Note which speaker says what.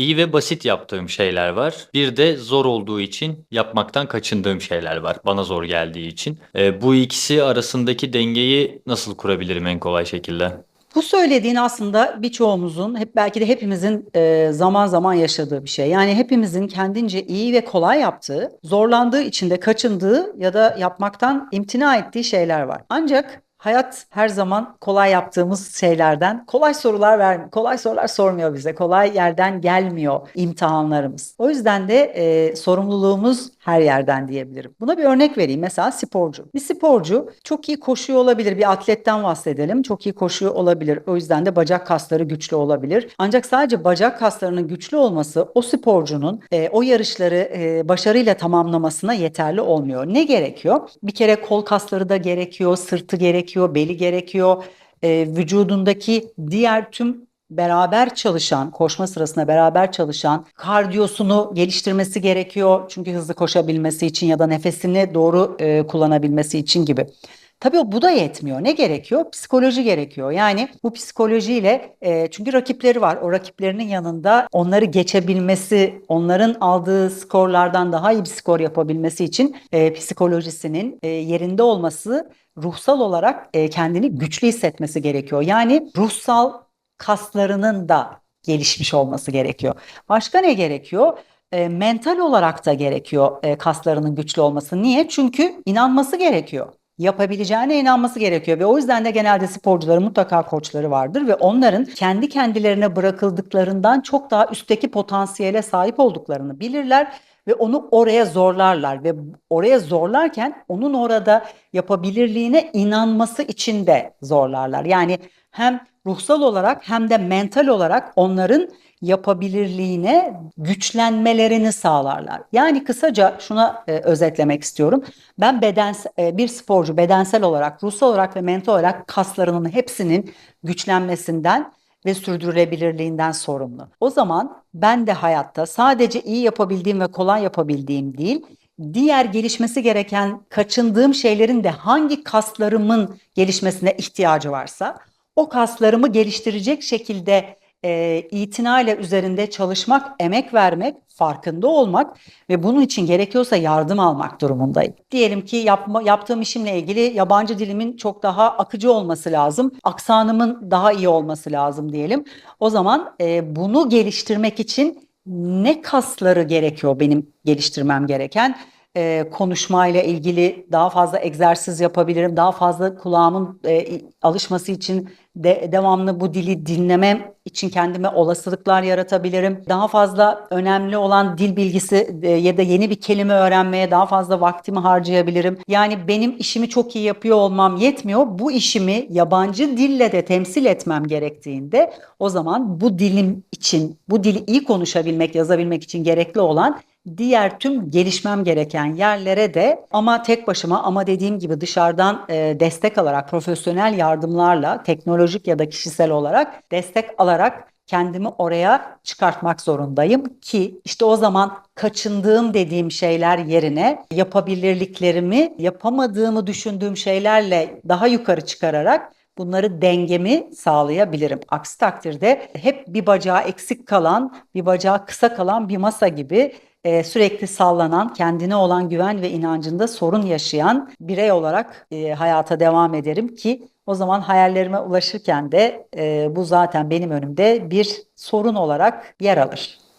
Speaker 1: İyi ve basit yaptığım şeyler var. Bir de zor olduğu için yapmaktan kaçındığım şeyler var. Bana zor geldiği için. Ee, bu ikisi arasındaki dengeyi nasıl kurabilirim en kolay şekilde?
Speaker 2: Bu söylediğin aslında birçoğumuzun, hep belki de hepimizin e, zaman zaman yaşadığı bir şey. Yani hepimizin kendince iyi ve kolay yaptığı, zorlandığı için de kaçındığı ya da yapmaktan imtina ettiği şeyler var. Ancak hayat her zaman kolay yaptığımız şeylerden kolay sorular vermiyor. Kolay sorular sormuyor bize. Kolay yerden gelmiyor imtihanlarımız. O yüzden de e, sorumluluğumuz her yerden diyebilirim. Buna bir örnek vereyim. Mesela sporcu. Bir sporcu çok iyi koşuyor olabilir. Bir atletten bahsedelim. Çok iyi koşuyor olabilir. O yüzden de bacak kasları güçlü olabilir. Ancak sadece bacak kaslarının güçlü olması o sporcunun e, o yarışları e, başarıyla tamamlamasına yeterli olmuyor. Ne gerekiyor? Bir kere kol kasları da gerekiyor, sırtı gerekiyor, beli gerekiyor. E, vücudundaki diğer tüm beraber çalışan, koşma sırasında beraber çalışan kardiyosunu geliştirmesi gerekiyor. Çünkü hızlı koşabilmesi için ya da nefesini doğru e, kullanabilmesi için gibi. Tabii bu da yetmiyor. Ne gerekiyor? Psikoloji gerekiyor. Yani bu psikolojiyle e, çünkü rakipleri var. O rakiplerinin yanında onları geçebilmesi, onların aldığı skorlardan daha iyi bir skor yapabilmesi için e, psikolojisinin e, yerinde olması, ruhsal olarak e, kendini güçlü hissetmesi gerekiyor. Yani ruhsal kaslarının da gelişmiş olması gerekiyor. Başka ne gerekiyor? E, mental olarak da gerekiyor e, kaslarının güçlü olması. Niye? Çünkü inanması gerekiyor. Yapabileceğine inanması gerekiyor ve o yüzden de genelde sporcuların mutlaka koçları vardır ve onların kendi kendilerine bırakıldıklarından çok daha üstteki potansiyele sahip olduklarını bilirler ve onu oraya zorlarlar ve oraya zorlarken onun orada yapabilirliğine inanması için de zorlarlar. Yani hem ruhsal olarak hem de mental olarak onların yapabilirliğine güçlenmelerini sağlarlar. Yani kısaca şuna e, özetlemek istiyorum. Ben beden e, bir sporcu bedensel olarak, ruhsal olarak ve mental olarak kaslarının hepsinin güçlenmesinden ve sürdürülebilirliğinden sorumlu. O zaman ben de hayatta sadece iyi yapabildiğim ve kolay yapabildiğim değil, diğer gelişmesi gereken kaçındığım şeylerin de hangi kaslarımın gelişmesine ihtiyacı varsa o kaslarımı geliştirecek şekilde e, itinayla üzerinde çalışmak, emek vermek, farkında olmak ve bunun için gerekiyorsa yardım almak durumundayım. Diyelim ki yapma, yaptığım işimle ilgili yabancı dilimin çok daha akıcı olması lazım, aksanımın daha iyi olması lazım diyelim. O zaman e, bunu geliştirmek için ne kasları gerekiyor benim geliştirmem gereken? E, konuşmayla ilgili daha fazla egzersiz yapabilirim. Daha fazla kulağımın e, alışması için de, devamlı bu dili dinlemem için kendime olasılıklar yaratabilirim. Daha fazla önemli olan dil bilgisi e, ya da yeni bir kelime öğrenmeye daha fazla vaktimi harcayabilirim. Yani benim işimi çok iyi yapıyor olmam yetmiyor. Bu işimi yabancı dille de temsil etmem gerektiğinde o zaman bu dilim için, bu dili iyi konuşabilmek, yazabilmek için gerekli olan diğer tüm gelişmem gereken yerlere de ama tek başıma ama dediğim gibi dışarıdan e, destek alarak profesyonel yardımlarla teknolojik ya da kişisel olarak destek alarak kendimi oraya çıkartmak zorundayım ki işte o zaman kaçındığım dediğim şeyler yerine yapabilirliklerimi yapamadığımı düşündüğüm şeylerle daha yukarı çıkararak bunları dengemi sağlayabilirim. Aksi takdirde hep bir bacağı eksik kalan, bir bacağı kısa kalan bir masa gibi e, sürekli sallanan, kendine olan güven ve inancında sorun yaşayan birey olarak e, hayata devam ederim ki o zaman hayallerime ulaşırken de e, bu zaten benim önümde bir sorun olarak yer alır.